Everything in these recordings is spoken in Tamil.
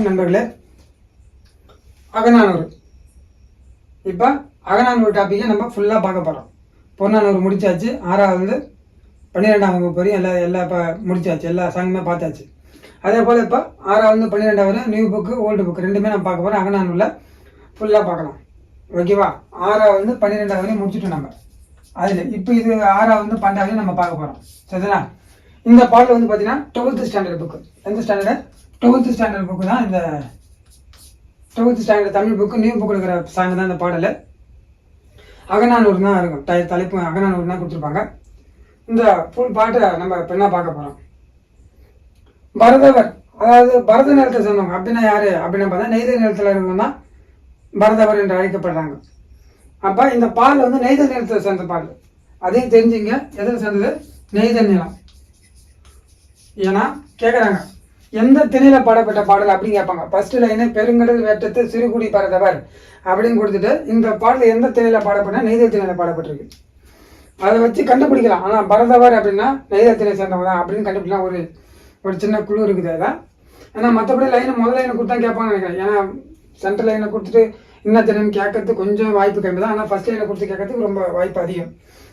வணக்கம் நண்பர்களே. அகநானூறு. இப்போ அகநானூறு டாப்பிக்கை நம்ம ஃபுல்லாக பார்க்க போகிறோம் பொன்னானூறு முடிச்சாச்சு. ஆறாவது பன்னிரெண்டாம் வகுப்பு வரையும் எல்லா எல்லா இப்போ முடிச்சாச்சு. எல்லா சாங்குமே பார்த்தாச்சு. அதே போல் இப்போ ஆறாவது பன்னிரெண்டாவது நியூ புக்கு ஓல்டு புக் ரெண்டுமே நம்ம பார்க்க போகிறோம் அகநானூரில் ஃபுல்லாக பார்க்கலாம். ஓகேவா ஆறாவது பன்னிரெண்டாவது வரையும் முடிச்சுட்டோம் நம்ம. அதில் இப்போ இது ஆறாவது பன்னெண்டாவது நம்ம பார்க்க போகிறோம் சரிங்களா இந்த பாடல் வந்து பார்த்தீங்கன்னா டுவெல்த்து ஸ்டாண்டர்ட் புக்கு எந்த ஸ்டாண்டர்டு டுவெல்த் ஸ்டாண்டர்ட் புக்கு தான் இந்த twelfth standard Tamil book new book இருக்கிற சாங் தான் இந்த பாடல். அகநானூறு தான் இருக்கும். டை தலைப்பு அகநானூறு தான் கொடுத்துருப்பாங்க. இந்த ஃபுல் பாட்டை நம்ம இப்போ என்ன பார்க்க போகிறோம் பரதவர் அதாவது பரத நிலத்தை சேர்ந்தவங்க அப்படின்னா யார்? அப்படின்னா பார்த்தா நெய்த நிலத்தில் இருக்கவங்க தான் பரதவர் என்று அழைக்கப்படுறாங்க. அப்போ இந்த பால் வந்து நெய்த நிலத்தை சேர்ந்த பால் அதையும் தெரிஞ்சுங்க. எதில் சேர்ந்தது? நெய்த நிலம். ஏன்னா கேட்குறாங்க எந்த திணையில பாடப்பட்ட பாடல் அப்படின்னு கேட்பாங்க. ஃபர்ஸ்ட் லைனு பெருங்கடல் வேட்டத்து சிறுகுடி பரதவர் அப்படின்னு கொடுத்துட்டு இந்த பாடல் எந்த திணையில பாடப்பட்ட நெய்தல் திணையில பாடப்பட்டிருக்கு. அதை வச்சு கண்டுபிடிக்கலாம். ஆனால் பரதவர் அப்படின்னா நெய்தல் திணை சேர்ந்தவங்க தான் அப்படின்னு கண்டுபிடிக்கலாம். ஒரு ஒரு சின்ன குழு இருக்குது அதான். ஏன்னா மற்றபடி லைனை முதல் லைனை கொடுத்தா கேட்பாங்கன்னு நினைக்கிறேன். ஏன்னா சென்ட்ரல் லைனை கொடுத்துட்டு என்ன திறன் கேட்கறதுக்கு கொஞ்சம் வாய்ப்பு கம்மி தான். ஆனால் ஃபர்ஸ்ட் லைனை கொடுத்து கேட்கறதுக்கு ரொம்ப வாய்ப்பு அதிகம்.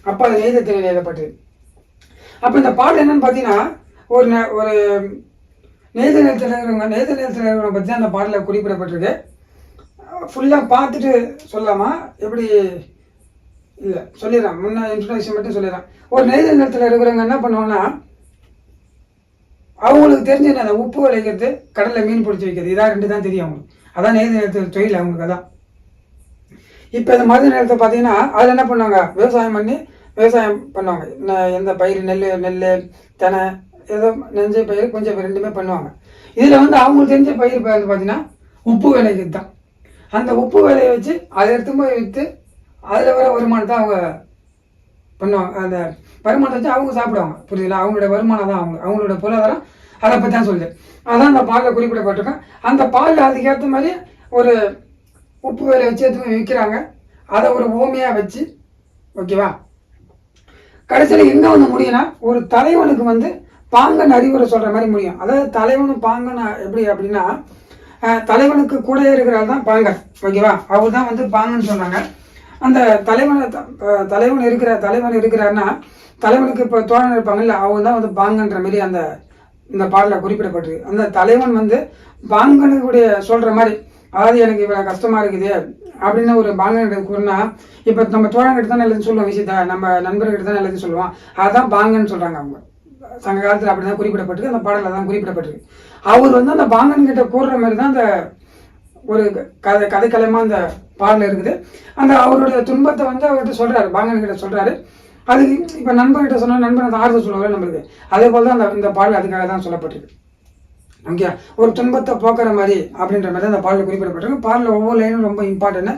அப்போ அது நெய்தல் திணையில் எழுதப்பட்டது. அப்போ இந்த பாடல் என்னன்னு பார்த்தீங்கன்னா ஒரு ஒரு நேத நிலத்தில் இருக்கிறவங்க நெய்த நிலத்தில் இருக்கிறவங்க பற்றி அந்த பாடலில் குறிப்பிடப்பட்டிருக்கு. ஃபுல்லாக பார்த்துட்டு சொல்லாமா? எப்படி? இல்லை சொல்லிடுறேன். முன்ன இன்ட்ரடக்ஷன் மட்டும் சொல்லிடுறேன். ஒரு நெய்த நிலத்தில் இருக்கிறவங்க என்ன பண்ணுவாங்கன்னா அவங்களுக்கு தெரிஞ்ச அந்த உப்பு விளைக்கிறது கடலில் மீன் பிடிச்சி வைக்கிறது. இதான் ரெண்டு தான் தெரியும் அவங்களுக்கு. அதான் நெய்த நிலத்தில் தொழில் அவங்களுக்கு அதான். இப்போ இந்த மருத நிலத்தை பார்த்தீங்கன்னா அதில் என்ன பண்ணுவாங்க? விவசாயம் பண்ணி விவசாயம் பண்ணுவாங்க. எந்த பயிர் நெல் நெல் தெனை ஏதோ நெஞ்ச பயிர் கொஞ்சம் பயிர் ரெண்டுமே பண்ணுவாங்க. இதில் வந்து அவங்களுக்கு தெரிஞ்ச பயிர் பார்த்தீங்கன்னா உப்பு விலைக்கு தான் அந்த உப்பு விலையை வச்சு அதை எடுத்து போய் விற்று அதில் வர வருமானத்தை அவங்க பண்ணுவாங்க. அந்த வருமானத்தை வச்சு அவங்க சாப்பிடுவாங்க. புரியுதுங்களா? அவங்களோட வருமானம் தான் அவங்க. அவங்களோட பொருளாதாரம். அதை பற்றி தான் சொல்லுது. அதான் அந்த பாலில் குறிப்பிடப்பட்டிருக்கேன் அந்த பாலில் அதுக்கேற்ற மாதிரி ஒரு உப்பு விலை வச்சு எடுத்து போய் விற்கிறாங்க அதை ஒரு ஓமையாக வச்சு ஓகேவா? கடைசியில் எங்கே வந்து முடியும்னா ஒரு தலைவனுக்கு வந்து பாங்கன் அறிவுரை சொல்கிற மாதிரி முடியும். அதாவது தலைவனும் பாங்கன் எப்படி அப்படின்னா தலைவனுக்கு கூட இருக்கிறார் தான் பாங்கன். ஓகேவா அவர் தான் வந்து பாங்கன்னு சொன்னாங்க அந்த தலைவனை த- தலைவன் இருக்கிற தலைவன் இருக்கிறாருன்னா தலைவனுக்கு இப்போ தோழன் இருப்பாங்கல்ல அவங்க தான் வந்து பாங்கன்ற மாதிரி அந்த இந்த பாடலில் குறிப்பிடப்பட்டிருக்கு அந்த தலைவன் வந்து பாங்கனுக்குடைய சொல்கிற மாதிரி அதாவது எனக்கு இவ்வளோ கஷ்டமா இருக்குது அப்படின்னு ஒரு பாங்கன் கூறினா இப்போ நம்ம தோழங்கிட்ட தான் நல்லதுன்னு சொல்லுவோம் விஷயத்த நம்ம நண்பர்கிட்ட தான் நல்லதுன்னு சொல்லுவோம் அதான் பாங்கன்னு சொல்கிறாங்க அவங்க. சங்க காலத்தில் அப்படி தான் குறிப்பிடப்பட்டிருக்கு. அந்த பாடலில் தான் குறிப்பிடப்பட்டிருக்கு. அவர் வந்து அந்த பாங்கன் கிட்ட கூடுற மாதிரி தான் அந்த ஒரு கதை கதைக்கலமாக அந்த பாடல் இருக்குது. அந்த அவருடைய துன்பத்தை வந்து அவர்கிட்ட சொல்கிறாரு பாங்கன் கிட்ட சொல்கிறாரு அது இப்போ நண்பர்கிட்ட சொன்னால் நண்பன் அந்த ஆறுதல் சொல்லுவாங்க நம்மளுக்கு அதே போல் தான் அந்த இந்த பாடல் அதுக்காக தான் சொல்லப்பட்டிருக்கு. ஓகே? ஒரு துன்பத்தை போக்குற மாதிரி அப்படின்ற மாதிரி தான் அந்த பாடலில் குறிப்பிடப்பட்டிருக்கு. பாடலில் ஒவ்வொரு லைனும் ரொம்ப இம்பார்ட்டன்ட்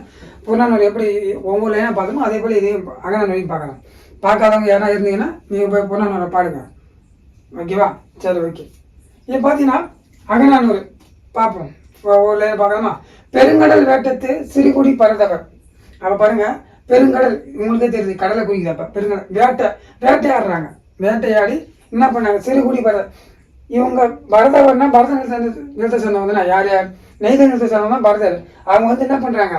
புறநானூறு எப்படி ஒவ்வொரு லைனாக பார்த்தோமோ அதே போல் இதையும் அகநானூரையும் பார்க்கலாம். பார்க்காதவங்க யாராவது இருந்தீங்கன்னா நீங்கள் போய் புறநானூரை பாடுங்க. ஓகேவா சரி ஓகே இது பார்த்தீங்கன்னா அகநானூறு. பார்ப்போம். ஒ- ஒரு பார்க்கலாமா? பெருங்கடல் வேட்டத்து சிறுகுடி பறந்தவர் அப்போ பாருங்க பெருங்கடல் உங்களுக்கே தெரியுது கடலை குறிக்குது அப்போ. பெருங்கடல் வேட்டை வேட்டையாடுறாங்க. வேட்டையாடி என்ன பண்ணாங்க? சிறுகுடி பரத இவங்க பரதவர்னா பரத நிறுத்த நிறுத்த சொன்னவங்க யார் யார்? நெய்த நிறுத்த சொன்னவங்க தான் பரதர் அவங்க வந்து என்ன பண்ணுறாங்க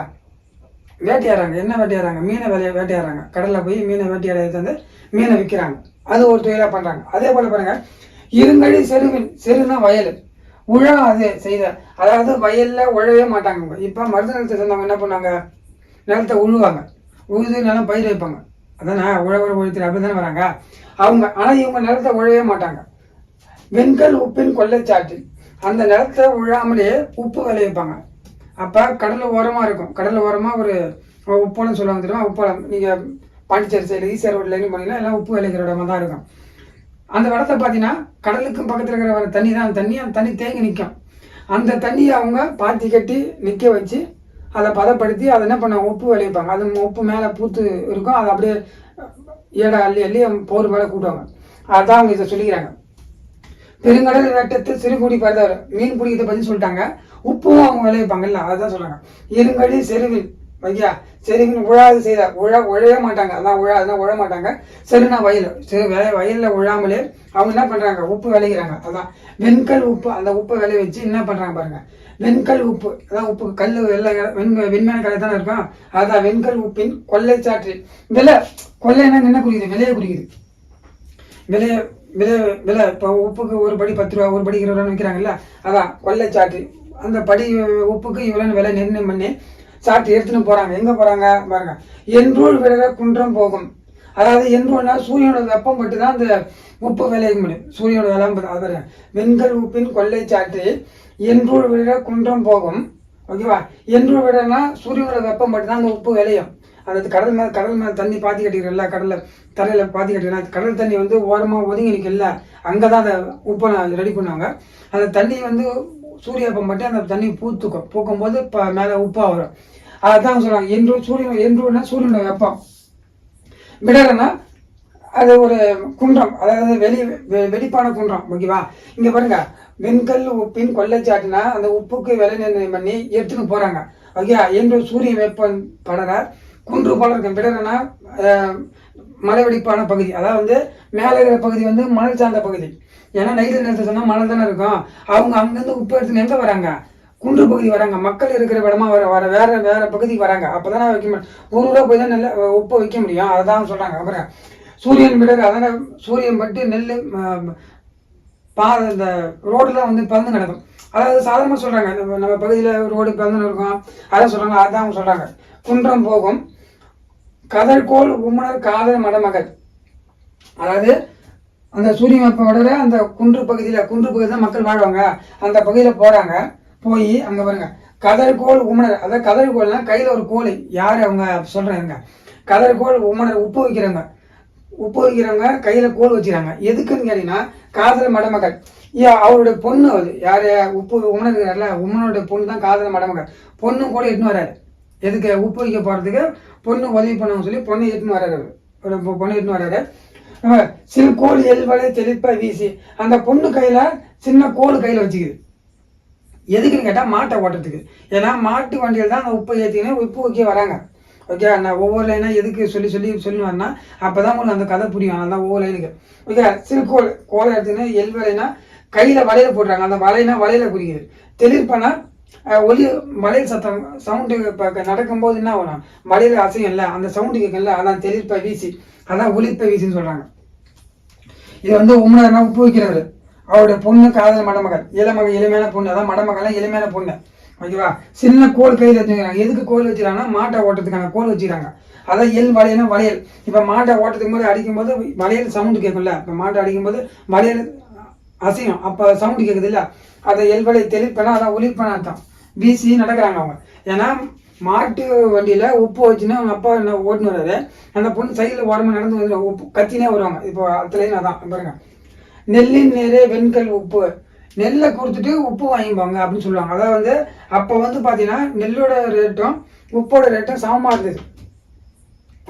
வேட்டையாடுறாங்க. என்ன வேட்டையாடுறாங்க? மீனை வேலையை வேட்டையாடுறாங்க. கடலில் போய் மீனை வேட்டையாடுறது வந்து மீனை விற்கிறாங்க. அது ஒரு தொழிலாக பண்ணுறாங்க அதே போல் பாருங்கள் இருங்கடி செருவின் செருனா வயல். உழா அது செய்த அதாவது வயலில் உழவே மாட்டாங்க அவங்க. இப்போ மருத நிலத்தை சேர்ந்தவங்க என்ன பண்ணாங்க நிலத்தை உழுவாங்க. உழுது நிலம் பயிர் வைப்பாங்க. அதானே? உழவர் உழைத்து அப்படி தானே வராங்க? அவங்க ஆனால் இவங்க நிலத்தை உழவே மாட்டாங்க. வெண்கல் உப்பின் கொள்ளைச்சாட்டில் அந்த நிலத்தை உழாமலே உப்பு விளைவிப்பாங்க அப்போ கடல் ஓரமாக இருக்கும். கடல் ஓரமாக ஒரு உப்பளம் சொல்லுவாங்க தெரியுமா? உப்பளம் நீங்கள் பாண்டிச்சேரி சைடு ஈசிஆர் ரோட்லேருந்து போனீங்கன்னா எல்லாம் உப்பு விளைக்கிற இடமா தான் இருக்கும். அந்த இடத்த பார்த்தீங்கன்னா கடலுக்கும் பக்கத்தில் இருக்கிற வர தண்ணி தான். தண்ணி அந்த தண்ணி தேங்கி நிற்கும் அந்த தண்ணியை அவங்க பாத்தி கட்டி நிற்க வச்சு அதை பதப்படுத்தி அதை என்ன பண்ண உப்பு விளைவிப்பாங்க அது உப்பு மேலே பூத்து இருக்கும். அதை அப்படியே ஏடா அள்ளி அள்ளி போர் மேலே கூட்டுவாங்க. அதான் அவங்க இதை சொல்லிக்கிறாங்க. பெருங்கடல் வேட்டத்து சிறுகுடி பரதவர் மீன் பிடிக்கிறத பற்றி சொல்லிட்டாங்க. உப்பும் அவங்க விளைவிப்பாங்கல்ல அதுதான் சொல்கிறாங்க இருங்கடி செருவில் வையா செருவின் உழாது செய்த. உழ உழைய மாட்டாங்க. அதான் உழா அதான் உழ மாட்டாங்க. சரினா வயல். சரி வய வயலில் உழாமலே அவங்க என்ன பண்ணுறாங்க உப்பு விளைகிறாங்க அதான். வெண்கல் உப்பு அந்த உப்பை விளைய வச்சு என்ன பண்ணுறாங்க பாருங்க. வெண்கல் உப்பு. அதான் உப்பு கல் வெள்ளை வெண் வெண்மையான கலை தானே இருக்கும். அதான் வெண்கல் உப்பின் கொள்ளைச்சாற்று விலை கொள்ளைன்னா என்ன குடிக்குது? விலையை குறிக்குது விலைய விலை விலை. இப்போ உப்புக்கு ஒரு படி பத்து ரூபா ஒரு படி இருபது ரூபான்னு விற்கிறாங்கல்ல அதான் கொள்ளைச்சாற்று அந்த படி உப்புக்கு இவ்வளோன்னு விலை நிர்ணயம் பண்ணி சாட்டி எடுத்துன்னு போகிறாங்க எங்கே போகிறாங்க பாருங்க. என்றூர் விடுற குன்றம் போகும். அதாவது என்றூர்னா சூரியனோட வெப்பம் பட்டு தான் அந்த உப்பு விளைய முடியும் சூரியனோட வெப்பம் பட்டு- அது வெண்கல் உப்பின் கொள்ளைச்சாற்று என்றூர் விடுற குன்றம் போகும். ஓகேவா என்றூர் விடனா சூரியனோட வெப்பம் பட்டு தான் அந்த உப்பு விளையும். அதாவது கடல் மேலே கடல் மேலே தண்ணி பாத்தி கட்டிக்கிறல்ல கடலில் தரையில் பாத்தி கட்டிக்கிறேன் கடல் தண்ணி வந்து ஓரமாக ஒதுங்கி நிற்கல அங்கே தான் அதை உப்பை ரெடி பண்ணுவாங்க. அந்த தண்ணி வந்து சூரிய வெப்பம் பட்டு அந்த தண்ணி பூத்துக்கும். பூக்கும் போது இப்போ மேலே உப்பாக வரும். அதான் சொல்லுவாங்க என்று சூரியன் என்றுனா சூரியனோட வெப்பம். விடலைன்னா அது ஒரு குன்றம். அதாவது வெளி வெடிப்பான குன்றம். ஓகேவா? இங்க பாருங்க. வெண்கல் உப்பின் கொள்ளைச்சாட்டுனா அந்த உப்புக்கு விலை நிர்ணயம் பண்ணி எடுத்துன்னு போறாங்க. ஓகே என்று சூரிய வெப்பம் படர குன்று போல இருக்கும் விடலைன்னா மலை வெடிப்பான பகுதி. அதாவது வந்து மேலே இருக்கிற பகுதி வந்து மணல் சார்ந்த பகுதி. ஏன்னா நைட்டு நேரத்தை சொன்னால் மணல் தானே இருக்கும். அவங்க அங்கேருந்து உப்பு எடுத்துன்னு எங்கே வராங்க? குன்று பகுதி வராங்க. மக்கள் இருக்கிற இடமா வர வர வேற வேற பகுதிக்கு வராங்க. அப்பதானே வைக்க முடியும். ஒரு ஊரா போய் தான் நெல் உப்பை வைக்க முடியும். அதான் சொல்கிறாங்க அப்புறம் சூரியன் விடர் அதனால் சூரியன் பட்டு நெல் பா இந்த ரோடுலாம் வந்து பறந்து கிடக்கும். அதாவது சாதாரணமாக சொல்கிறாங்க நம்ம பகுதியில் ரோடு பறந்து இருக்கும் அதான் சொல்கிறாங்க அதான் அவங்க சொல்கிறாங்க குன்றம் போகும். கதற்கோள் உமணர் காதல் மடமகள். அதாவது அந்த சூரிய அந்த குன்று பகுதியில் குன்று பகுதியில் தான் மக்கள் வாழ்வாங்க. அந்த பகுதியில் போகிறாங்க போய் அங்கே பாருங்க. கதர்கோள் உமணர் அதாவது கதர்கோள்னா கையில் ஒரு கோழி யார் அவங்க சொல்கிறாங்க கதர்கோள் உமணர் உப்பு வைக்கிறவங்க. உப்பு வைக்கிறவங்க கையில் கோல் வச்சுக்கிறாங்க. எதுக்குன்னு கேட்டிங்கன்னா காதல் மடமகள். அவருடைய பொண்ணு அது. யார்? உப்பு உமணர் இருக்கிறார்ல உமனோட பொண்ணு தான் காதல் மடமகள். பொண்ணு கூட எட்டுன்னு வராரு. எதுக்கு? உப்பு வைக்க போகிறதுக்கு பொண்ணு உதவி பண்ணுவோம்னு சொல்லி பொண்ணு எட்டுன்னு வர்றாரு பொண்ணு எடுத்துன்னு வர்றாரு. சிறு கோல் எல்வலை தெளிப்ப வீசி அந்த பொண்ணு கையில் சின்ன கோல் கையில் வச்சுக்குது. எதுக்குன்னு கேட்டால் மாட்டை ஓட்டுறதுக்கு. ஏன்னா மாட்டு வண்டியில் தான் அந்த உப்பு ஏற்றிக்கின்னு உப்பு வைக்க வராங்க. ஓகே நான் ஒவ்வொரு லைனாக எதுக்கு சொல்லி சொல்லி சொல்லுவேன்னா அப்போ தான் உங்களுக்கு அந்த கதை புரியும். அதனால் தான் ஒவ்வொரு லைனுக்கு ஓகே சிறுகோள் கோலை எல் எல்வலைனா கையில் வலையில் போடுறாங்க. அந்த வலைனா வலையில் குறிக்குது. தெளிர்ப்பனா ஒலி மலையில் சத்தம் சவுண்டு இப்போ நடக்கும்போது என்ன ஆகும் அசையும் இல்லை அந்த சவுண்டு கேட்கல அதான் தெளிப்பை வீசி அதான் ஒலிப்ப வீசின்னு சொல்கிறாங்க இது வந்து உமரனா உப்பு வைக்கிறவர் அவருடைய பொண்ணு காதல் மடமகள் இளமகள் எளிமையான பொண்ணு. அதான் மடமகள்லாம் எளிமையான பொண்ணு. ஓகேவா? சின்ன கோல் கையில் வச்சுக்கிறாங்க. எதுக்கு கோல் வச்சுக்கிறாங்கன்னா மாட்டை ஓட்டுறதுக்கான கோல் வச்சுக்கிறாங்க. அதான் எல் வளையல்னா வளையல். இப்போ மாட்டை ஓட்டத்துக்கு போது அடிக்கும்போது வளையல் சவுண்டு கேட்கும்ல. இப்போ மாட்டை அடிக்கும்போது வளையல் அசையும். அப்போ சவுண்டு கேட்குது இல்ல? அதை எல் தெளிப்பனா அதான் ஒளிப்பன அர்த்தம் பிசி நடக்கிறாங்க அவங்க. ஏன்னா மாட்டு வண்டியில் உப்பு வச்சுன்னா அவங்க அப்பா என்ன ஓட்டுன்னு வர்றாரு. அந்த பொண்ணு சைடில் ஓரமாக நடந்து வந்து உப்பு கத்தினே வருவாங்க. இப்போ அதுலேயும் அதான் பாருங்க. நெல்லின் நேரே வெண்கல் உப்பு. நெல்லை கொடுத்துட்டு உப்பு வாங்கிப்பாங்க அப்படின்னு சொல்லுவாங்க. அதாவது வந்து அப்போ வந்து பார்த்தீங்கன்னா நெல்லோட ரேட்டும் உப்போட ரேட்டும் சமமாக இருந்தது.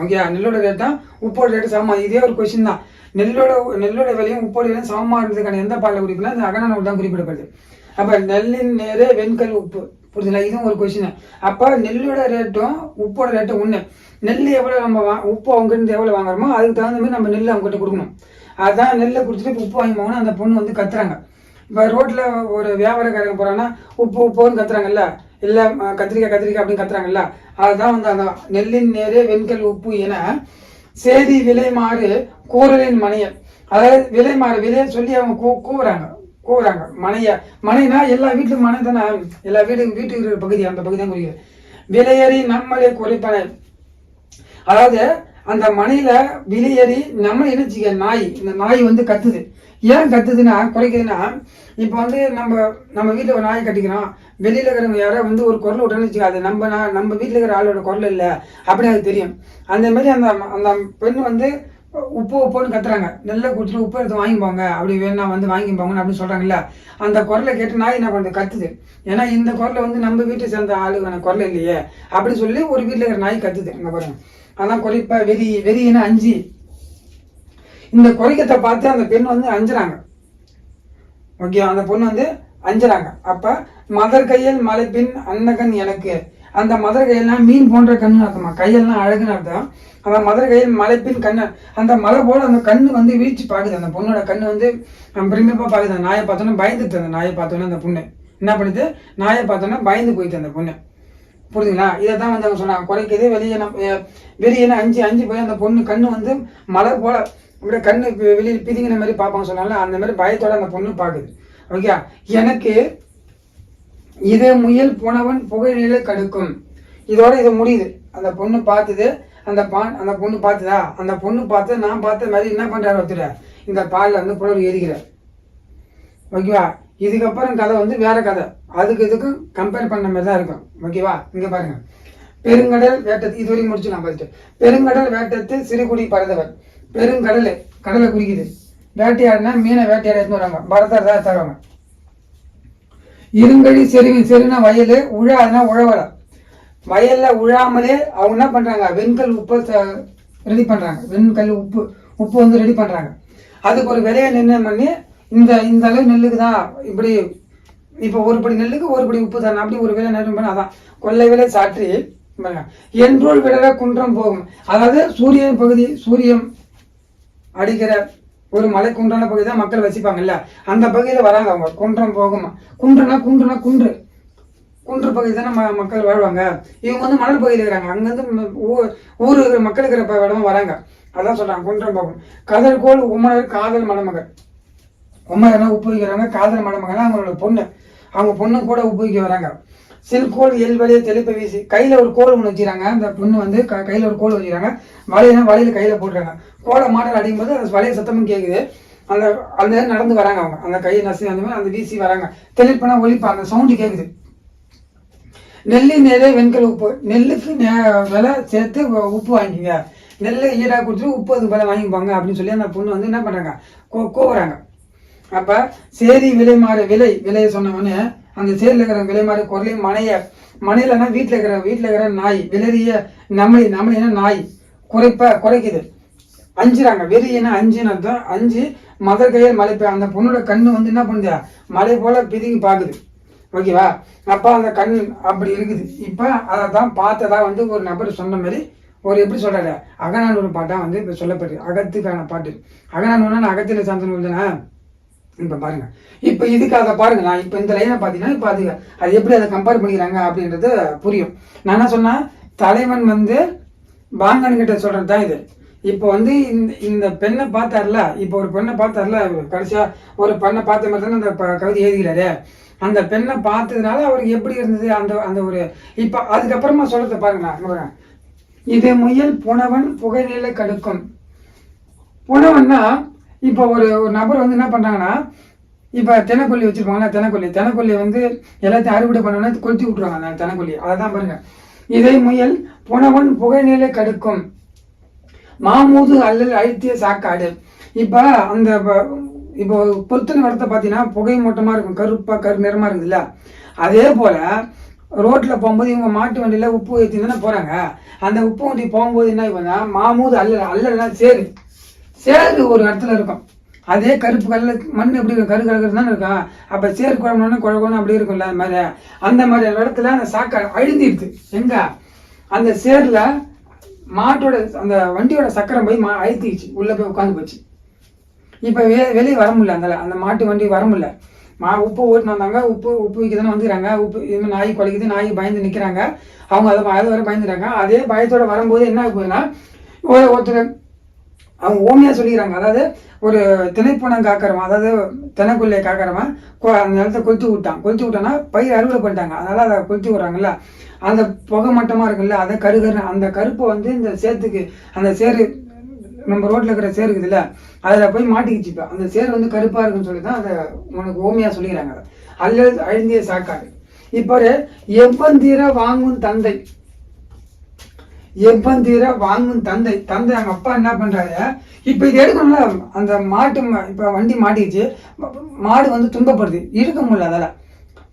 ஓகே நெல்லோட ரேட்டும் உப்போட ரேட்டு சமமா? இதே ஒரு கொஸ்டின் தான். நெல்லோட நெல்லோட விலையும் உப்போட விலையும் சமமாக இருந்ததுக்கான எந்த பாலில் குறிப்பிடலாம் இந்த அகநானூல் தான் குறிப்பிடப்படுது. அப்போ நெல்லின் நேரே வெண்கல் உப்பு. புரியுதுங்களா இதுவும் ஒரு கொஸ்டின் அப்போ நெல்லோட ரேட்டும் உப்போட ரேட்டும் ஒன்று நெல் எவ்வளோ நம்ம வா உப்பு அவங்ககிட்ட எவ்வளோ வாங்குறோமோ அதுக்கு தகுந்த மாதிரி நம்ம நெல் அவங்ககிட்ட கொடுக்கணும். அதான் நெல்லை கொடுத்துட்டு இப்போ உப்பு வாங்கி போகணும் அந்த பொண்ணு வந்து கத்துறாங்க. இப்போ ரோட்டில் ஒரு வியாபாரக்காரங்க போகிறாங்கன்னா உப்பு உப்புன்னு கத்துறாங்கல்ல? இல்லை கத்திரிக்காய் கத்திரிக்காய் அப்படின்னு கத்துறாங்கல்ல? அதுதான் வந்து அந்த நெல்லின் நேரே வெண்கல் உப்பு என சேதி விலை மாறு கூறலின் மனைய அதாவது விலை மாறு விலையை சொல்லி அவங்க கூ கூவுறாங்க. கூவுறாங்க. மனைய மனைனா எல்லா வீட்டுக்கும் மனை தானே? எல்லா வீட்டுக்கும் வீட்டுக்கு இருக்கிற பகுதி அந்த பகுதி தான் குறிக்கிறது. விலையறி நம்மளே குறைப்பன. அதாவது அந்த மனையில விலையறி நம்ம நினைச்சிக்க நாய் இந்த நாய் வந்து கத்துது. ஏன் கத்துதுன்னா குறைக்குதுன்னா இப்போ வந்து நம்ம நம்ம வீட்டில் ஒரு நாய் கட்டிக்கிறோம். வெளியில் இருக்கிறவங்க யாரோ வந்து ஒரு குரல் விட்டோன்னு வச்சுக்கோ அது நம்ம நா- நம்ம வீட்டில் இருக்கிற ஆளோட குரல் இல்லை. அப்படின்னு அது தெரியும். அந்த மாதிரி அந்த அந்த பெண் வந்து உப்பு உப்புன்னு கத்துறாங்க. நெல்லை கொடுத்துட்டு உப்பு எடுத்து வாங்கிப்பாங்க அப்படி வேணா வந்து வாங்கிப்பாங்கன்னு அப்படின்னு சொல்கிறாங்கல்ல அந்த குரலை கேட்டு நாய் என்ன பண்ணுது? கத்துது. ஏன்னா இந்த குரலை வந்து நம்ம வீட்டை சேர்ந்த ஆளுக்கான குரல் இல்லையே. அப்படின்னு சொல்லி ஒரு வீட்டில் இருக்கிற நாய் கத்துது. அங்கே பாருங்க. அதான் குறிப்பாக வெறி வெறின்னு அஞ்சு. இந்த குறைக்கத்தை பார்த்து அந்த பெண் வந்து அஞ்சுறாங்க. ஓகே அந்த பொண்ணு வந்து அஞ்சுறாங்க. அப்ப மதர் கையல் மலைப்பின் அன்னகன் எனக்கு. அந்த மதர் கையெல்லாம் மீன் போன்ற கண்ணு அர்த்தமா? கையெல்லாம் அழகுன்னு அர்த்தம். அந்த மதர் கையில் மலைப்பின் கண்ணு. அந்த மலை போல அந்த கண்ணு வந்து வீழ்ச்சி பார்க்குது அந்த பொண்ணோட கண்ணு வந்து பிரமிப்பாக பாக்குது. அந்த நாயை பார்த்தோன்னே பயந்துட்டு அந்த நாயை பார்த்தோன்னே அந்த பொண்ணு. என்ன பண்ணுது? நாயை பார்த்தோன்னே பயந்து போயிட்டு அந்த பொண்ணு. புரியுதுங்களா இதை தான் வந்து அவங்க சொன்னாங்க. குறைக்குது வெளியே நம்ம வெளியே அஞ்சு அஞ்சு போய் அந்த பொண்ணு கண்ணு வந்து மலர் போல இப்படி கண்ணு வெளியில் பிதிங்கின மாதிரி பார்ப்பாங்க சொன்னால அந்த மாதிரி பயத்தோட அந்த பொண்ணு பார்க்குது. ஓகே எனக்கு இதே முயல் போனவன் புகைநிலை கடுக்கும். இதோட இது முடியுது. அந்த பொண்ணு பார்த்தது அந்த பான் அந்த பொண்ணு பார்த்ததா? அந்த பொண்ணு பார்த்து நான் பார்த்த மாதிரி என்ன பண்றாரு ஒருத்தர்? இந்த பாலில் வந்து புலவர் ஏறிக்கிறார். ஓகேவா? இதுக்கப்புறம் கதை வந்து வேற கதை. அதுக்கு இதுக்கும் கம்பேர் பண்ண மாதிரி தான் இருக்கும். ஓகேவா? இங்க பாருங்க. பெருங்கடல் வேட்டத்து இதுவரையும் வரைக்கும் முடிச்சு நான் பார்த்துட்டு பெருங்கடல் வேட்டத்து சிறுகுடி பறந்தவர் பெருங்கடல் கடலை குறிக்குது வேட்டையாடினா மீனை வேட்டையாட வராங்க. பரதர் தான் தருவாங்க இருங்கடி செருவி செருனா வயல் உழாதுனா உழவலை. வயலில் உழாமலே அவங்க என்ன பண்ணுறாங்க வெண்கல் உப்பை ரெடி பண்ணுறாங்க வெண்கல் உப்பு உப்பு வந்து ரெடி பண்ணுறாங்க அதுக்கு ஒரு விலையை நிர்ணயம் பண்ணி இந்த இந்த அளவு நெல்லுக்கு தான் இப்படி இப்போ ஒரு படி நெல்லுக்கு ஒரு படி உப்பு தானே அப்படி ஒரு விலை நிர்ணயம் பண்ணி அதான் கொள்ளை விலை சாற்றி என்றோல் விடல குன்றம் போகும். அதாவது சூரியன் பகுதி சூரியன் அடிக்கிற ஒரு மலை குன்றான பகுதி தான் மக்கள் வசிப்பாங்கல்ல? அந்த பகுதியில் வராங்க அவங்க. குன்றம் போகும்? குன்றுனா குன்றுனா குன்று. குன்று பகுதி தானே ம மக்கள் வாழ்வாங்க. இவங்க வந்து மணல் பகுதியில் இருக்கிறாங்க. அங்கேருந்து ஊர் ஊர் இருக்கிற மக்கள் இருக்கிற இடமா வராங்க. அதான் சொல்கிறாங்க குன்றம் போகும். கதற்கோள் உமனர் காதல் மணமகள். உமரனா உப்பு வைக்கிறாங்க காதல் மணமகனா அவங்களோட பொண்ணு. அவங்க பொண்ணு கூட உப்பு வைக்க வராங்க. சில்கோல் எல் வழியை தெளிப்பை வீசி கையில் ஒரு கோல் ஒன்று வச்சுக்கிறாங்க. அந்த பொண்ணு வந்து க- கையில் ஒரு கோல் வச்சுக்கிறாங்க. வலையெல்லாம் வலையில் கையில் போட்டுறாங்க கோலை மாடல் அடிக்கும் போது அந்த வலைய சத்தமும் கேட்குது அந்த அந்த நேரம் நடந்து வராங்க அவங்க. அந்த கையை நசி அந்த மாதிரி அந்த வீசி வராங்க. தெளிப்பனா ஒழிப்பா அந்த சவுண்டு கேட்குது நெல்லு நேரே வெண்கல் உப்பு. நெல்லுக்கு நே- விலை சேர்த்து உப்பு வாங்கிக்கங்க. நெல் ஈடாக கொடுத்துட்டு உப்பு அது விலை வாங்கிப்பாங்க அப்படின்னு சொல்லி அந்த பொண்ணு வந்து என்ன பண்ணுறாங்க கோ கோவறாங்க. அப்போ சேரி விலை மாற விலை விலையை சொன்ன அந்த சேரில் இருக்கிற விலை மாறு குரலையும் மனைய மனையிலனா வீட்டில் இருக்கிற வீட்டில் இருக்கிற நாய் விலறிய நம்மளி நம்மளினா நாய்? குறைப்ப குறைக்குது. அஞ்சுறாங்க. வெறியனா அஞ்சுன்னு அர்த்தம். அஞ்சு மதர் கையில் மலை பெய்ய- அந்த பொண்ணோட கண்ணு வந்து என்ன பண்ணுது? மலை போல பிதுங்கி பார்க்குது ஓகேவா அப்போ அந்த கண் அப்படி இருக்குது. இப்போ அதை தான் பார்த்ததா வந்து ஒரு நபர் சொன்ன மாதிரி ஒரு எப்படி சொல்கிறாரு அகநானூறு பாட்டாக வந்து இப்போ சொல்லப்படுது. அகத்துக்கான பாட்டு. அகநானூறுனா அகத்தில் சாந்தன் தானே? இப்போ பாருங்க. இப்போ இதுக்கு அதை பாருங்க நான் இப்போ இந்த லைனை பார்த்தீங்கன்னா இப்போ அது அது எப்படி அதை கம்பேர் பண்ணிக்கிறாங்க அப்படின்றது புரியும். நான் என்ன சொன்னால் தலைவன் வந்து பாங்கன் கிட்ட சொல்கிறது தான் இது. இப்போ வந்து இந்த இந்த பெண்ணை பார்த்தார்ல இப்போ ஒரு பெண்ணை பார்த்தார்ல கடைசியாக ஒரு பெண்ணை பார்த்த மாதிரி தானே அந்த கவிதை எழுதுகிறாரு அந்த பெண்ணை பார்த்ததுனால அவருக்கு எப்படி இருந்தது? அந்த அந்த ஒரு இப்போ அதுக்கப்புறமா சொல்கிறத பாருங்களேன் பாருங்க. இது முயல் புனவன் புகைநிலை கடுக்கும். புனவன்னா இப்போ ஒரு ஒரு நபர் வந்து என்ன பண்ணுறாங்கன்னா இப்போ தினக்கொல்லி வச்சிருப்பாங்கன்னா தினக்கொல்லி தினக்கொல்லி வந்து எல்லாத்தையும் அறுவடை பண்ணோன்னா கொளுத்தி விட்டுருவாங்க அந்த அதை அதான் பாருங்க. இதை முயல் புனவன் புகைநிலை கடுக்கும். மாமூது அல்லல் அழுத்திய சாக்காடு. இப்போ அந்த இப்போ பொருத்தனை வரத்தை பார்த்தீங்கன்னா புகை மூட்டமாக இருக்கும். கருப்பாக கரு நிறமாக இருக்குதுல்ல. அதே போல் ரோட்டில் போகும்போது இவங்க மாட்டு வண்டியில உப்பு ஏற்றி தானே போகிறாங்க அந்த உப்பு வண்டி போகும்போது என்ன இவங்க மாமூது அல்லல் அல்லல்னா சேரு. சேரு ஒரு இடத்துல இருக்கும். அதே கருப்பு கல்ல மண் எப்படி கரு கலர் தானே இருக்கும் அப்ப சேர் குழம்புனா குழம்புன்னு அப்படி இருக்கும்ல அந்த மாதிரி. அந்த மாதிரி இடத்துல அந்த சாக்கடை அழுந்திடுது எங்க? அந்த சேர்ல மாட்டோட அந்த வண்டியோட சக்கரம் போய் மா அழுத்திடுச்சு. உள்ள போய் உட்காந்து போச்சு. இப்போ வெ வெளியே வர முடியல அந்த அந்த மாட்டு வண்டி வர முடியல. மா உப்பு ஓட்டினு வந்தாங்க. உப்பு உப்பு விற்க தானே வந்துக்கிறாங்க. உப்பு இது நாய் குலைக்குது. நாய் பயந்து நிற்கிறாங்க அவங்க அதை அதை வர பயந்துடுறாங்க அதே பயத்தோட வரும்போது என்ன ஆகுதுன்னா ஒருத்தர் அவங்க ஓமியா சொல்லிக்கிறாங்க. அதாவது ஒரு திணைப்பணம் காக்கிறவன் அதாவது தினைக்குள்ளே காக்கிறவன் கொ- அந்த நிலத்தை கொளுத்து விட்டான். கொளுத்து விட்டான்னா பயிர் அறுவடை பண்ணிட்டாங்க. அதனால அதை கொளுத்து விடுறாங்கல்ல. அந்த புகை மட்டமா இருக்குல்ல அதை கருகரு அந்த கருப்பை வந்து இந்த சேத்துக்கு அந்த சேரு நம்ம ரோட்ல இருக்கிற சேரு இருக்குதுல்ல அதில் போய் மாட்டிக்கிச்சுப்பா அந்த சேர் வந்து கருப்பா இருக்குன்னு சொல்லி தான் அதை உனக்கு ஓமியா சொல்லிக்கிறாங்க. அதை அல்லது அழுந்திய சாக்காடு. இப்போ ஒரு எவ்வந்தீர வாங்கும் தந்தை எப்பந்தீர வாங்கும் தந்தை தந்தை அவங்க அப்பா என்ன பண்ணுறாரு இப்போ இது எடுக்கணும்ல அந்த மாட்டு ம- வண்டி மாட்டிக்கிச்சு மாடு வந்து துன்பப்படுது இழுக்க முடியல அதால்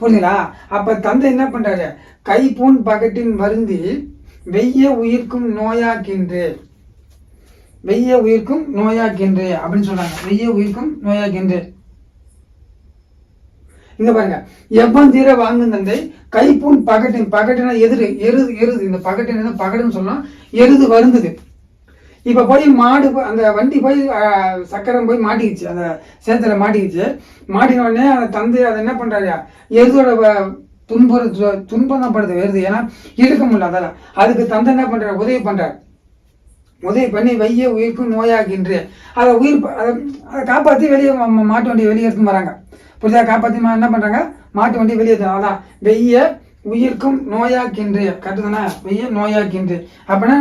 புரியுதுங்களா அப்போ தந்தை என்ன பண்றாரு? கைப்பூன் பகட்டின் வருந்தி வெய்ய உயிர்க்கும் நோயாக்கின்று. வெய்ய உயிர்க்கும் நோயாக்கின்று அப்படின்னு சொல்கிறாங்க வெய்ய உயிர்க்கும் நோயாக்கின்று. இங்க பாருங்க. எவ்வன் தீர வாங்கும் தந்தை கைப்பூன் பகட்டின் பகட்டினா எதிரு எருது எருது. இந்த பகட்டின் பகடுன்னு சொன்னா எருது வருந்தது. இப்போ போய் மாடு அந்த வண்டி போய் சக்கரம் போய் மாட்டிக்கிச்சு. அந்த சேத்துல மாட்டிக்கிச்சு. மாட்டின உடனே அந்த தந்தை அதை என்ன பண்ணுறாரு எருதோட வ- துன்புற துன்பம் தான் படுது வருது ஏன்னா இழுக்க முடியல அதால. அதுக்கு தந்தை என்ன பண்றாரு? உதவி பண்றாரு. உதவி பண்ணி வைய உயிர்க்கும் நோயாகின்று. அதை உயிர் அதை அதை காப்பாற்றி வெளியே மாட்டு வண்டியை வெளியே எடுத்துன்னு வராங்க. புரியுதா காப்பாற்றி மா என்ன பண்ணுறாங்க மாட்டு வண்டி வெளியே அதான் வெய்ய உயிர்க்கும் நோயாக்கின்று. கரெக்டு தானே? வெய்ய நோயாக்கின்று. அப்படின்னா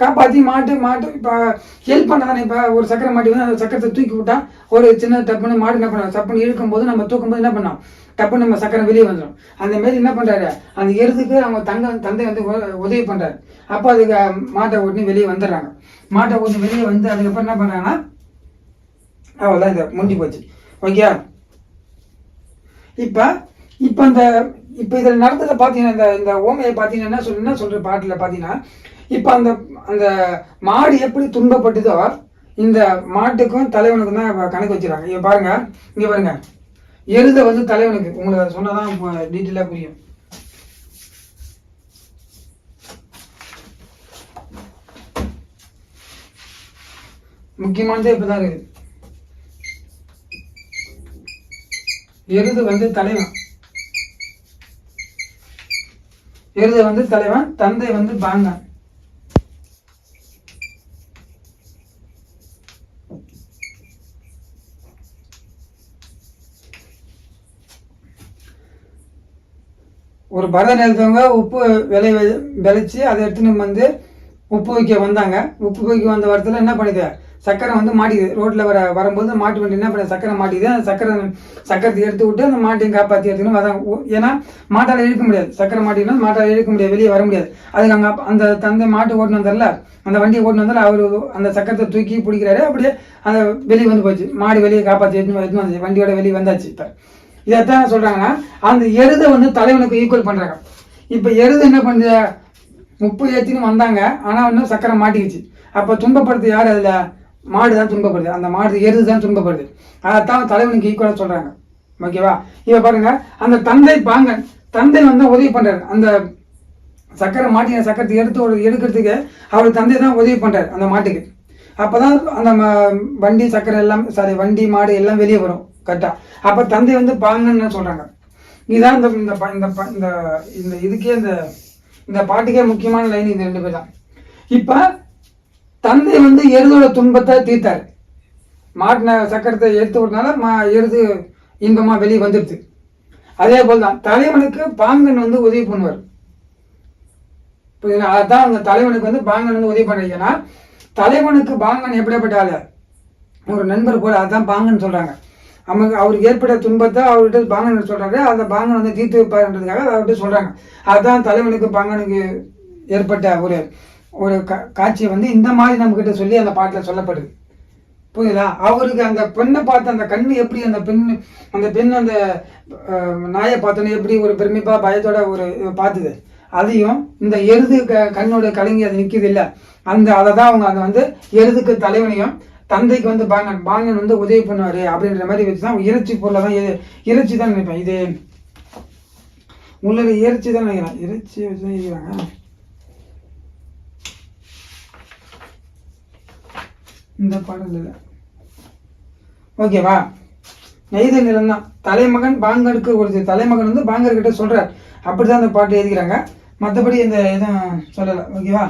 காப்பாற்றி மாட்டு மாட்டு இப்போ ஹெல்ப் பண்ண தானே? இப்போ ஒரு சக்கரை மாட்டி வந்து அந்த சக்கரத்தை தூக்கி விட்டா ஒரு சின்ன டப்புன்னு மாடு என்ன பண்ணும்? சப்புன்னு இழுக்கும் போது நம்ம தூக்கும் போது என்ன பண்ணோம்? டப்புன்னு நம்ம சக்கரை வெளியே வந்துடும் அந்த மாரி என்ன பண்ணுறாரு அந்த எருதுக்கு அவங்க தங்க தந்தை வந்து உதவி பண்ணுறாரு அப்போ அதுக்கு மாட்டை ஓட்டி வெளியே வந்துடுறாங்க. மாட்டை ஓட்டி வெளியே வந்து அதுக்கப்புறம் என்ன பண்ணுறாங்கன்னா அவ்வளோதான் இதை முடிஞ்சு போச்சு. ஓகே இப்போ இப்போ இந்த இப்போ இதில் நடந்ததை பார்த்தீங்கன்னா இந்த இந்த ஓமையை பார்த்தீங்கன்னா என்ன சொல் என்ன சொல்கிற பாட்டில் பார்த்தீங்கன்னா இப்போ அந்த அந்த மாடு எப்படி துன்பப்பட்டுதோ இந்த மாட்டுக்கும் தலைவனுக்கும் தான் கணக்கு வச்சுருக்காங்க. இங்கே பாருங்க இங்க பாருங்க. எருதை வந்து தலைவனுக்கு. உங்களுக்கு அதை சொன்னாதான் டீட்டெயிலாக புரியும். முக்கியமானதே இப்பதான் இருக்குது. எருது வந்து தலைவன். எருது வந்து தலைவன் தந்தை வந்து பாங்கன். ஒரு பரத நிறுத்தவங்க உப்பு விளை விளைச்சி அதை எடுத்துன்னு வந்து உப்பு வைக்க வந்தாங்க. உப்பு வைக்க வந்த வாரத்தில் என்ன பண்ணுது? சக்கரை வந்து மாட்டிக்குது ரோட்டில் வர வரும்போது மாட்டு வண்டி என்ன பண்ணுது சக்கரை மாட்டிக்குது அந்த சக்கரை சக்கரத்தை எடுத்து விட்டு அந்த மாட்டையும் காப்பாற்றி எடுத்துக்கணும். வராங்க ஏன்னா மாட்டால் இழுக்க முடியாது. சக்கரை மாட்டினா மாட்டால் இழுக்க முடியாது. வெளியே வர முடியாது. அதுக்கு அங்கே அந்த தந்தை மாட்டு ஓட்டினு வந்தார்ல அந்த வண்டியை ஓட்டினு வந்தால அவர் அந்த சக்கரத்தை தூக்கி பிடிக்கிறாரு. அப்படியே அந்த வெளியே வந்து போச்சு. மாடு வெளியே காப்பாற்றி எடுத்துன்னு எடுத்துன்னு வந்துச்சு. வண்டியோட வெளியே வந்தாச்சு இப்போ. இதைத்தான் சொல்கிறாங்கன்னா அந்த எருதை வந்து தலைவனுக்கு ஈக்குவல் பண்ணுறாங்க இப்போ எருது என்ன பண்ணுது? முப்பது ஏற்றின்னு வந்தாங்க. ஆனால் இன்னும் சக்கரை மாட்டிக்கிச்சு. அப்போ துன்பப்படுத்து யார் அதில்? மாடு தான் துன்பப்படுது. அந்த மாடு எருது தான் துன்பப்படுது. அதைத்தான் தலைவனுக்கு ஈக்குவலாக சொல்கிறாங்க ஓகேவா இவன் பாருங்கள் அந்த தந்தை பாங்கன் தந்தை வந்து உதவி பண்ணுறாரு அந்த சக்கரை மாட்டின சக்கரத்தை எடுத்து ஒரு எடுக்கிறதுக்கு அவர் தந்தை தான் உதவி பண்ணுறாரு அந்த மாட்டுக்கு. அப்பதான் அந்த ம- வண்டி சக்கரை எல்லாம் சாரி வண்டி மாடு எல்லாம் வெளியே வரும். கரெக்டாக அப்போ தந்தை வந்து பாங்கன்னு சொல்கிறாங்க இதுதான் இந்த இந்த ப- இந்த ப- இந்த இந்த இதுக்கே இந்த இந்த பாட்டுக்கே முக்கியமான லைன் இது ரெண்டு பேர் தான் இப்போ தந்தை வந்து எருதோட துன்பத்தை தீர்த்தார். மாட்டின சக்கரத்தை எடுத்து விட்டனால மா எருது இன்பமாக வெளியே வந்துடுது. அதே போல் தான் தலைவனுக்கு பாங்கன் வந்து உதவி பண்ணுவார். புரியுதுங்களா அதான் அந்த தலைவனுக்கு வந்து பாங்கன் வந்து உதவி பண்ணுறது. ஏன்னா தலைவனுக்கு பாங்கன் எப்படிப்பட்ட ஆளு? ஒரு நண்பர் போல அதான் பாங்கன்னு சொல்கிறாங்க நமக்கு அவருக்கு ஏற்பட்ட துன்பத்தை அவர்கிட்ட பாங்கன் சொல்கிறாரு அந்த பாங்கன் வந்து தீர்த்து வைப்பாருன்றதுக்காக அவர்கிட்ட சொல்கிறாங்க அதுதான் தலைவனுக்கு பாங்கனுக்கு ஏற்பட்ட ஒரு ஒரு கா- காட்சியை வந்து இந்த மாதிரி நம்மக்கிட்ட சொல்லி அந்த பாட்டில் சொல்லப்படுது. புரியுதா? அவருக்கு அந்த பெண்ணை பார்த்து அந்த கண்ணு எப்படி அந்த பெண் அந்த பெண் அந்த நாயை பார்த்தோன்னே எப்படி ஒரு பெருமிப்பாக பயத்தோட ஒரு பார்த்துது. அதையும் இந்த எருது க கண்ணோட கலங்கி அது நிற்கிது இல்லை. அந்த அதை தான் அவங்க அதை வந்து எருதுக்கு தலைவனையும் தந்தைக்கு வந்து பாங்கன் பாங்கன் வந்து உதவி பண்ணுவார் அப்படின்ற மாதிரி வச்சு தான் இறைச்சி பொருளை தான் இறைச்சி தான் நினைப்பேன். இது உள்ள இறைச்சி தான் நினைக்கிறேன். இறைச்சி வச்சு தான் நினைக்கிறாங்க இந்த பாடல் இல்லை ஓகேவா? நெய்த நிலம் தான். தலைமகன் பாங்கருக்கு ஒரு தலைமகன் வந்து பாங்கர்கிட்ட சொல்றார். அப்படிதான் அந்த பாட்டு எழுதிக்கிறாங்க. மற்றபடி இந்த எதுவும் சொல்லலை. ஓகேவா?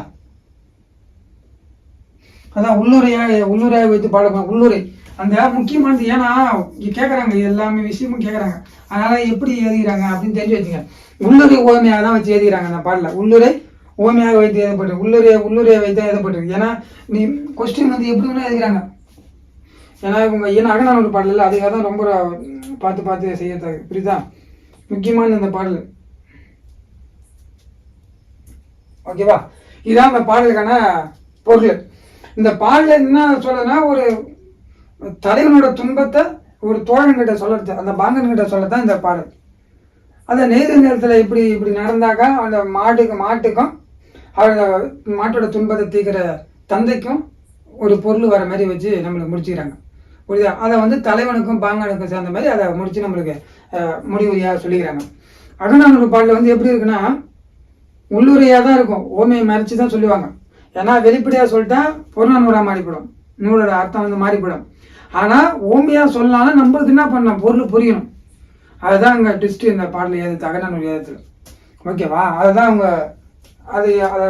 அதான் உள்ளுரையா உள்ளுரையாக வைத்து பாட உள்ளுரை அந்த முக்கியமானது ஏன்னா இங்கே கேட்குறாங்க எல்லாமே விஷயமும் கேட்குறாங்க அதனால எப்படி எழுதிக்கிறாங்க அப்படின்னு தெரிஞ்சு வச்சுங்க உள்ளுரை ஓமையாக தான் வச்சு எழுதிக்கிறாங்க அந்த பாடல. உள்ளுரை ஓமையாக வைத்து எழுதப்பட்டு உள்ளுரை உள்ளுரையை வைத்து எழுதப்பட்டிருக்கு ஏன்னா நீ கொஸ்டின் வந்து எப்படி வேணா எழுதுகிறாங்க ஏன்னா இவங்க ஏன்னா அகநானூறு பாடல் அதுக்காக தான் ரொம்ப பார்த்து பார்த்து செய்யறது. புரியுதா? முக்கியமான இந்த பாடல். ஓகேவா? இதான் அந்த பாடலுக்கான பொருள். இந்த பாடல என்ன சொல்லனா ஒரு தலைவனோட துன்பத்தை ஒரு தோழன்கிட்ட சொல்லறது அந்த பாங்கன்கிட்ட சொல்லத்தான் இந்த பாடல். அந்த நெய்து நேரத்தில் இப்படி இப்படி நடந்தாக்கா அந்த மாட்டுக்கு மாட்டுக்கும் அவரோட மாட்டோட துன்பத்தை தீர்க்கிற தந்தைக்கும் ஒரு பொருள் வர மாதிரி வச்சு நம்மளுக்கு முடிச்சுக்கிறாங்க. புரியுதா? அதை வந்து தலைவனுக்கும் பாங்கனுக்கும் சேர்ந்த மாதிரி அதை முடிச்சு நம்மளுக்கு அஹ், முடிவுரையாக சொல்லிக்கிறாங்க. அகநானூறு பாடலில் வந்து எப்படி இருக்குன்னா உள்ளுரையாக தான் இருக்கும். ஓமையை மறைச்சு தான் சொல்லுவாங்க. ஏன்னா வெளிப்படையாக சொல்லிட்டா பொருளானூரா மாறிப்படும் நூலோட அர்த்தம் வந்து மாறிப்படும் ஆனால் ஓம்பியா சொன்னாலும் நம்மளுக்கு என்ன பண்ணலாம் பொருள் புரியணும். அதுதான் அங்கே ட்விஸ்ட் இந்த பாடல் ஏது அகநானூர் ஏதத்தில் ஓகேவா அதுதான் அவங்க அது அதை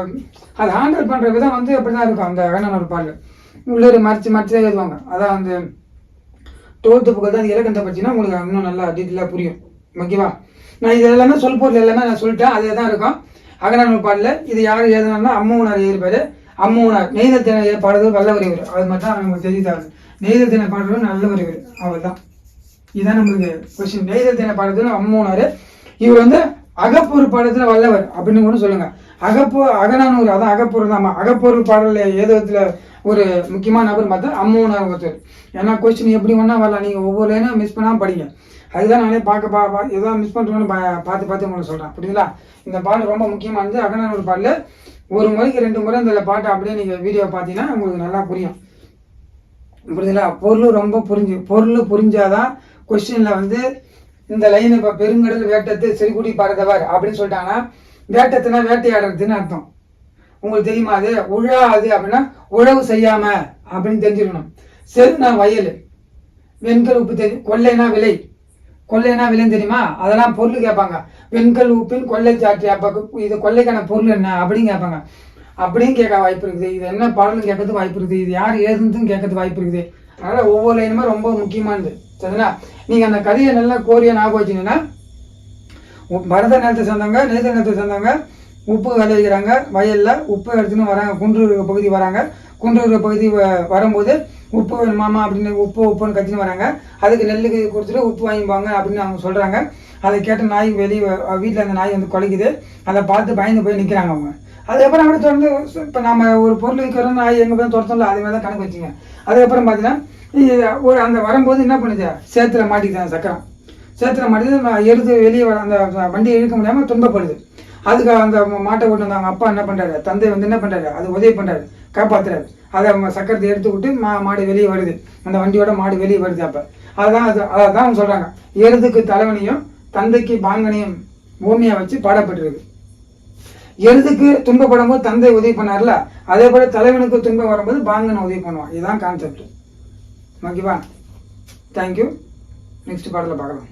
அதை ஹேண்டில் பண்ணுற விதம் வந்து அப்படி தான் இருக்கும் அந்த அகநானூர் பாடல். உள்ளே மறைச்சு மறைச்சு தான் எழுதுவாங்க. அதான் வந்து டுவெல்த்து புக்கு தான் இலக்கணத்தை பற்றினா உங்களுக்கு இன்னும் நல்லா டீட்டெயிலாக புரியும். ஓகேவா நான் இது எல்லாமே சொல் பொருள் எல்லாமே நான் சொல்லிட்டேன் அதே தான் இருக்கும். அகநானூறு பாடல. இது யார் எழுதுனா அம்மூனார் எழுதியிருப்பாரு. அம்மூனார் நெய்தல் தின பாடுறது வல்ல இவர் அது மட்டும் தான் நமக்கு தெரிவித்தாரு நெய்தல் தின பாடுறது நல்ல உறவர் அவர் தான் இதுதான் நம்மளுக்கு கொஸ்டின் நெய்தல் தின பாடுறது அம்மூனார் இவர் வந்து அகப்பூர் பாடத்துல வல்லவர் அப்படின்னு கூட சொல்லுங்க. அகப்பூர் அகநானூர் அதான் அகப்பூர் தான். அகப்பூர் பாடல ஏதத்துல ஒரு முக்கியமான நபர் பார்த்தா அம்மூனார் ஒருத்தர். ஏன்னா கொஸ்டின் எப்படி வேணா வரலாம். நீங்கள் ஒவ்வொரு லைனும் மிஸ் பண்ணாமல் படிங்க. அதுதான் நானே பார்க்க பா பா ஏதோ மிஸ் பண்ணுறோன்னு பா பார்த்து பார்த்து உங்களுக்கு சொல்கிறேன் புரியுதுங்களா? இந்த பாட்டு ரொம்ப முக்கியமானது அகனான ஒரு பாட்டில் ஒரு முறைக்கு ரெண்டு முறை இந்த பாட்டை அப்படியே நீங்கள் வீடியோ பார்த்தீங்கன்னா உங்களுக்கு நல்லா புரியும். புரியுதுங்களா? பொருள் ரொம்ப புரிஞ்சு பொருள் புரிஞ்சாதான் கொஸ்டினில் வந்து இந்த லைன் இப்போ பெருங்கடல் வேட்டத்து செறிகுடி பறந்தவர் அப்படின்னு சொல்லிட்டாங்கன்னா வேட்டத்துனா வேட்டையாடுறதுன்னு அர்த்தம். உங்களுக்கு தெரியுமா அது? உழாது அப்படின்னா உழவு செய்யாம அப்படின்னு தெரிஞ்சுக்கணும் செருனா வயல் வெண்கல் உப்பு தெரியும் கொள்ளைனா விலை. கொள்ளைனா விலைன்னு தெரியுமா? அதெல்லாம் பொருள் கேட்பாங்க. பெண்கள் உப்பின் கொள்ளை சாட்சி அப்போ இது கொள்ளைக்கான பொருள் என்ன அப்படின்னு கேட்பாங்க. அப்படின்னு கேட்க வாய்ப்பு இருக்குது. இது என்ன பாடலும் கேட்கறது வாய்ப்பு இருக்குது. இது யார் எழுதுனதுன்னு கேட்கறதுக்கு வாய்ப்பு இருக்குது. அதனால ஒவ்வொரு லைனுமே ரொம்ப முக்கியமானது. சரிங்களா? நீங்க அந்த கதையை நல்லா கோரிய ஞாபகம் வச்சீங்கன்னா பரத நிலத்தை சேர்ந்தவங்க நேச நிலத்தை சேர்ந்தவங்க உப்பு விளைவிக்கிறாங்க வயலில் உப்பு எடுத்துன்னு வராங்க. குன்றூர் பகுதி வராங்க. குன்றூர் பகுதி வ- வரும்போது உப்பு வேணுமாமா அப்படின்னு உப்பு உப்புன்னு கத்தின்னு வராங்க. அதுக்கு நெல்லுக்கு கொடுத்துட்டு உப்பு வாங்கிப்பாங்க அப்படின்னு அவங்க சொல்கிறாங்க அதை கேட்ட நாய் வெளியே வீட்டில் அந்த நாய் வந்து குலைக்குது. அதை பார்த்து பயந்து போய் நிற்கிறாங்க அவங்க. அதுக்கப்புறம் அப்படியே தொடர்ந்து இப்போ நம்ம ஒரு பொருள் விற்கிறோம் நாய் எங்கே போய் துரத்தோம்ல அதே மாதிரி தான் கணக்கு வச்சுங்க. அதுக்கப்புறம் பார்த்தீங்கன்னா ஒரு அந்த வரும்போது என்ன பண்ணுது? சேத்துல மாட்டிக்கிறாங்க சக்கரம். சேத்துல மாட்டி எருது வெளியே வர அந்த வண்டியை இழுக்க முடியாமல் துன்பப்படுது அதுக்கு அந்த மாட்டை ஓட்டு வந்தாங்க. அவங்க அப்பா என்ன பண்ணுறாரு தந்தை வந்து என்ன பண்ணுறாரு அது உதவி பண்ணுறாரு காப்பாற்றுறாரு அதை அவங்க சக்கரத்தை எடுத்து விட்டு மா மாடு வெளியே வருது. அந்த வண்டியோட மாடு வெளியே வருது அப்போ. அதுதான் அது அதான் அவங்க சொல்கிறாங்க எருதுக்கு தலைவனையும் தந்தைக்கு பாங்கனையும் பூமியாக வச்சு பாடப்பட்டிருக்கு. எருதுக்கு துன்பப்படும் போது தந்தை உதவி பண்ணார்ல? அதே போல தலைவனுக்கு துன்பம் வரும்போது பாங்கனை உதவி பண்ணுவான். இதுதான் கான்செப்ட் ஓகேவா தேங்க்யூ நெக்ஸ்ட் பாடல பார்க்கலாம்.